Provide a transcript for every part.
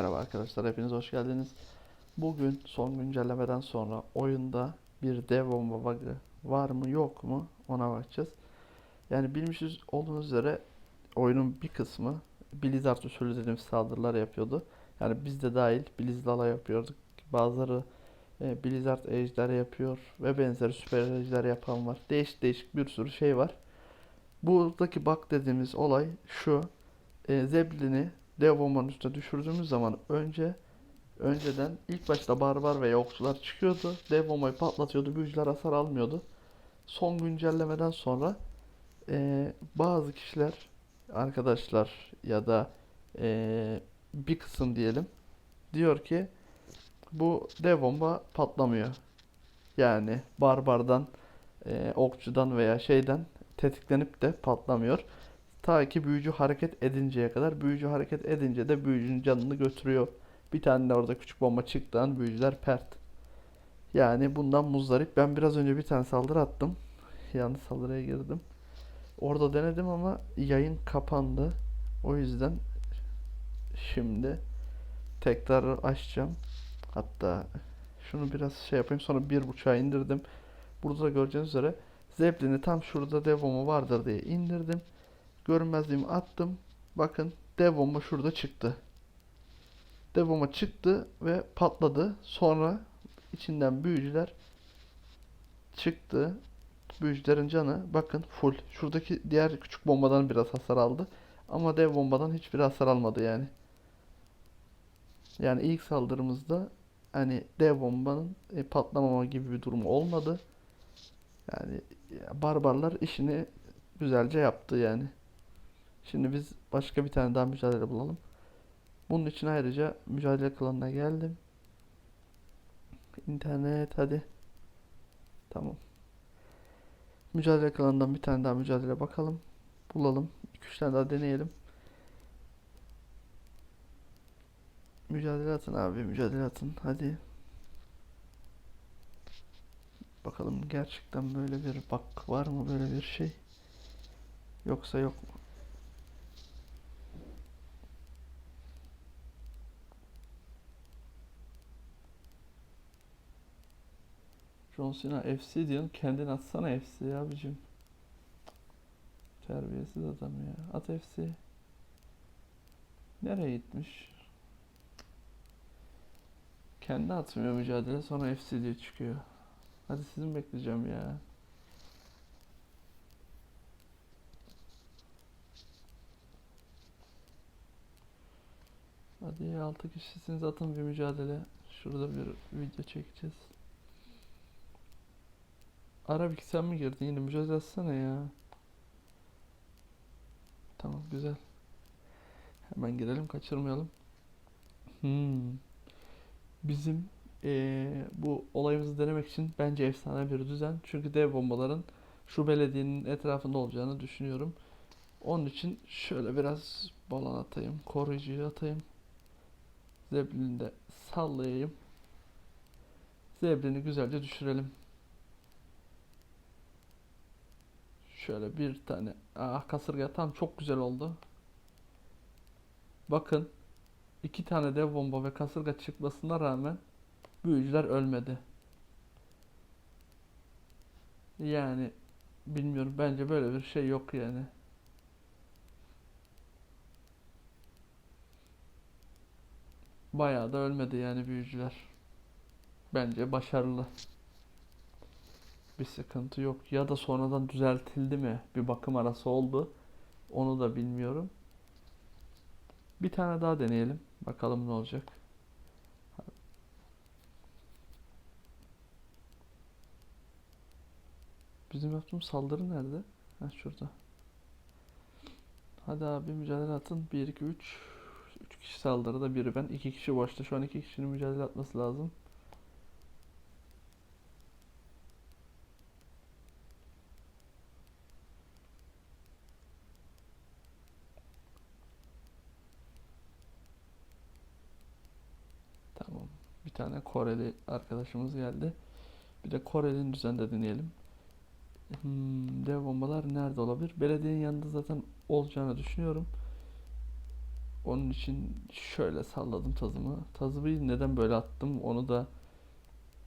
Merhaba arkadaşlar, hepiniz hoş geldiniz. Bugün son güncellemeden sonra oyunda bir dev bomba bug'ı var mı yok mu ona bakacağız. Yani bilmiş olduğunuz üzere oyunun bir kısmı Blizzard usulü dediğimiz saldırılar yapıyordu. Yani biz de dahil Blizzard'la yapıyorduk. Bazıları e, Blizzard ejder yapıyor ve benzeri süper ejder yapan var. Değişik değişik bir sürü şey var. Buradaki bug dediğimiz olay şu. E, Zeppelin'i dev bombanın üstüne düşürdüğümüz zaman önce önceden ilk başta barbar ve yoksullar çıkıyordu. Dev bombayı patlatıyordu. Büyücüler hasar almıyordu. Son güncellemeden sonra e, bazı kişiler arkadaşlar ya da e, bir kısım diyelim diyor ki bu dev bomba patlamıyor. Yani barbardan, e, okçudan veya şeyden tetiklenip de patlamıyor. Ta ki büyücü hareket edinceye kadar. Büyücü hareket edince de büyücünün canını götürüyor. Bir tane de orada küçük bomba çıktığı büyücüler pert. Yani bundan muzdarip. Ben biraz önce bir tane saldırı attım. Yanlış saldırıya girdim. Orada denedim ama yayın kapandı. O yüzden şimdi tekrar açacağım. Hatta şunu biraz şey yapayım sonra bir buçuğa indirdim. Burada da göreceğiniz üzere Zeppelin'i tam şurada dev bomba vardır diye indirdim. Görünmezliğimi attım. Bakın dev bomba şurada çıktı. Dev bomba çıktı ve patladı. Sonra içinden büyücüler çıktı. Büyücülerin canı bakın full. Şuradaki diğer küçük bombadan biraz hasar aldı. Ama dev bombadan hiçbir hasar almadı yani. Yani ilk saldırımızda hani dev bombanın e, patlamama gibi bir durum olmadı. Yani ya, barbarlar işini güzelce yaptı yani. Şimdi biz başka bir tane daha mücadele bulalım. Bunun için ayrıca mücadele klanına geldim. İnternet hadi. Tamam. Mücadele klanından bir tane daha mücadele bakalım. Bulalım. 2-3 tane daha deneyelim. Mücadele atın abi, mücadele atın. Hadi. Bakalım gerçekten böyle bir bak var mı böyle bir şey? Yoksa yok mu? John Cena FC diyorsun. Kendin atsana FC abicim. Terbiyesiz adam ya. At FC. Nereye gitmiş? Kendi atmıyor mücadele sonra FC diye çıkıyor. Hadi sizin bekleyeceğim ya. Hadi 6 kişisiniz atın bir mücadele. Şurada bir video çekeceğiz. Arabik sen mi girdin yine mücadele etsene ya. Tamam güzel. Hemen girelim kaçırmayalım. Hmm. Bizim eee, bu olayımızı denemek için bence efsane bir düzen. Çünkü dev bombaların şu belediyenin etrafında olacağını düşünüyorum. Onun için şöyle biraz balon atayım. Koruyucuyu atayım. Zeppelin'i de sallayayım. Zeppelin'i güzelce düşürelim. Şöyle bir tane. Ah kasırga tam çok güzel oldu. Bakın. iki tane dev bomba ve kasırga çıkmasına rağmen büyücüler ölmedi. Yani bilmiyorum bence böyle bir şey yok yani. Bayağı da ölmedi yani büyücüler. Bence başarılı. Bir sıkıntı yok. Ya da sonradan düzeltildi mi? Bir bakım arası oldu. Onu da bilmiyorum. Bir tane daha deneyelim. Bakalım ne olacak. Bizim yaptığımız saldırı nerede? Ha şurada. Hadi abi mücadele atın. 1 2 3 3 kişi saldırıda biri ben. 2 kişi boşta. Şu an 2 kişinin mücadele atması lazım. Tamam. Bir tane Koreli arkadaşımız geldi. Bir de Koreli'nin düzende deneyelim. Hmm, dev bombalar nerede olabilir? Belediyenin yanında zaten olacağını düşünüyorum. Onun için şöyle salladım tazımı. Tazımı neden böyle attım onu da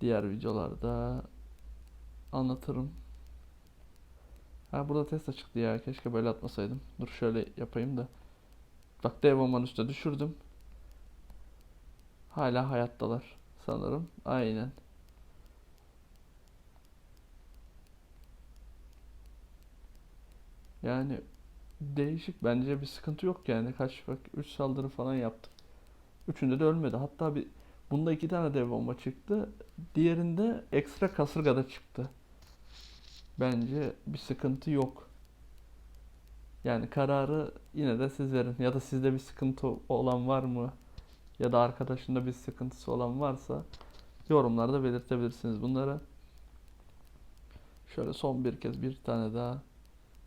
diğer videolarda anlatırım. Ha burada Tesla çıktı ya. Keşke böyle atmasaydım. Dur şöyle yapayım da. Bak dev bombanın üstüne düşürdüm. Hala hayattalar sanırım. Aynen. Yani değişik bence bir sıkıntı yok yani. Kaç bak 3 saldırı falan yaptık. Üçünde de ölmedi. Hatta bir bunda iki tane dev bomba çıktı. Diğerinde ekstra kasırgada çıktı. Bence bir sıkıntı yok. Yani kararı yine de siz verin. Ya da sizde bir sıkıntı olan var mı? Ya da arkadaşında bir sıkıntısı olan varsa yorumlarda belirtebilirsiniz bunları. Şöyle son bir kez bir tane daha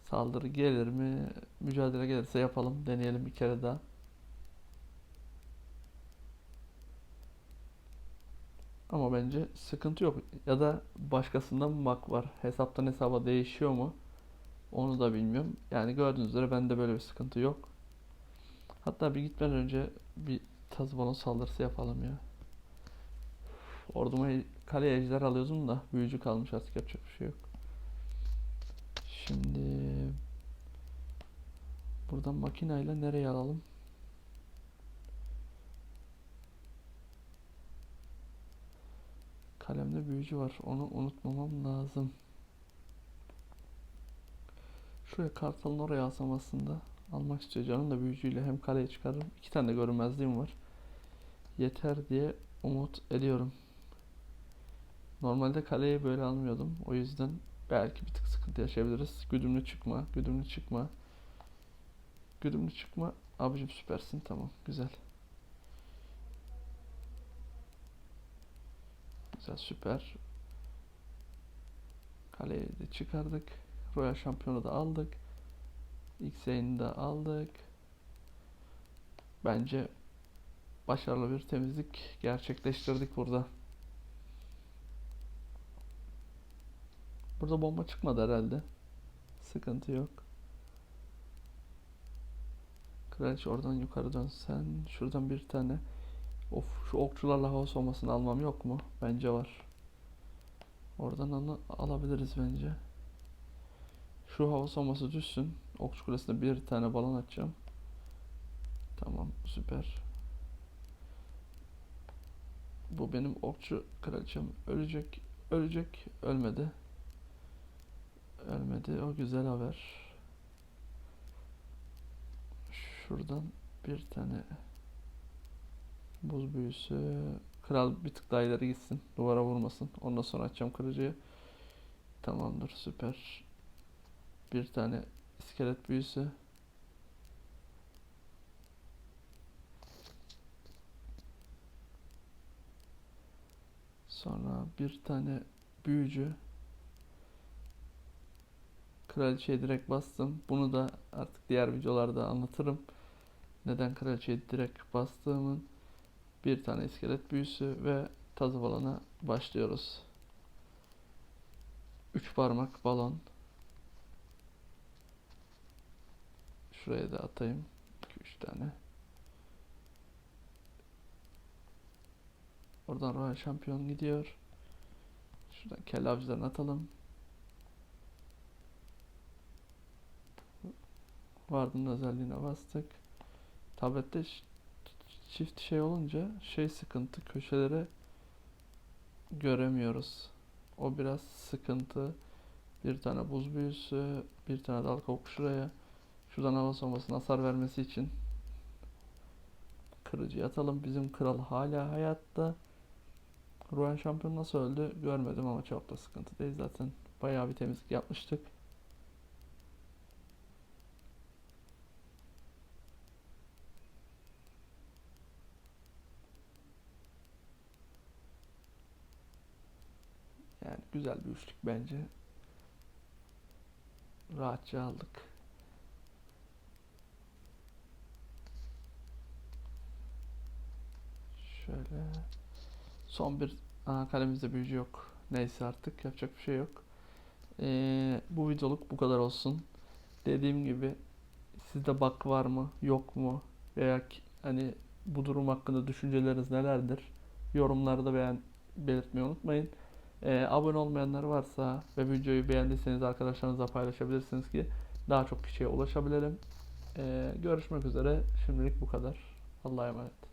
saldırı gelir mi? Mücadele gelirse yapalım. Deneyelim bir kere daha. Ama bence sıkıntı yok. Ya da başkasında mı mak var? Hesaptan hesaba değişiyor mu? Onu da bilmiyorum. Yani gördüğünüz üzere bende böyle bir sıkıntı yok. Hatta bir gitmeden önce bir Tazbon'un saldırısı yapalım ya. Orduma kaleye ejder alıyordum da büyücü kalmış artık yapacak bir şey yok. Şimdi buradan makinayla nereye alalım? Kalemde büyücü var. Onu unutmamam lazım. Şuraya kartalın oraya alsam aslında. Almak istiyor canım da büyücüyle hem kaleye çıkarırım. İki tane de görünmezliğim var. Yeter diye umut ediyorum. Normalde kaleyi böyle almıyordum. O yüzden belki bir tık sıkıntı yaşayabiliriz. Güdümlü çıkma, güdümlü çıkma. Güdümlü çıkma. Abicim süpersin tamam güzel. Güzel süper. Kaleyi de çıkardık. Royal şampiyonu da aldık. X-Yayını da aldık. Bence başarılı bir temizlik gerçekleştirdik burada. Burada bomba çıkmadı herhalde. Sıkıntı yok. Kraliçe oradan yukarı dönsen. Şuradan bir tane. Of şu okçularla hava soğumasını almam yok mu? Bence var. Oradan onu alabiliriz bence. Şu hava soğuması düşsün. Okçu kulesine bir tane balon atacağım. Tamam süper. Bu benim okçu kraliçem. Ölecek. Ölecek. Ölmedi. Ölmedi. O güzel haber. Şuradan bir tane buz büyüsü. Kral bir tık daha ileri gitsin. Duvara vurmasın. Ondan sonra açacağım kırıcıyı. Tamamdır. Süper. Bir tane iskelet büyüsü. Sonra bir tane büyücü. Kraliçeye direkt bastım. Bunu da artık diğer videolarda anlatırım. Neden kraliçeye direkt bastığımın. Bir tane iskelet büyüsü ve tazı balona başlıyoruz. Üç parmak balon. Şuraya da atayım. 2-3 tane. Oradan Royal Şampiyon gidiyor. Şuradan avcılarını atalım. Vardın özelliğine bastık. Tablette çift şey olunca şey sıkıntı köşelere göremiyoruz. O biraz sıkıntı. Bir tane buz büyüsü, bir tane dal kavuk şuraya. Şuradan hava soğumasına hasar vermesi için kırıcı atalım. Bizim kral hala hayatta. Royal Şampiyon nasıl öldü görmedim ama çok sıkıntı değil zaten. Bayağı bir temizlik yapmıştık. Yani güzel bir üçlük bence. Rahatça aldık. Şöyle. Son bir Aa, kalemizde büyücü yok. Neyse artık yapacak bir şey yok. Ee, bu videoluk bu kadar olsun. Dediğim gibi sizde bug var mı yok mu veya hani bu durum hakkında düşünceleriniz nelerdir? Yorumlarda beğen belirtmeyi unutmayın. Ee, abone olmayanlar varsa ve videoyu beğendiyseniz arkadaşlarınızla paylaşabilirsiniz ki daha çok kişiye ulaşabilelim. Ee, görüşmek üzere. Şimdilik bu kadar. Allah'a emanet.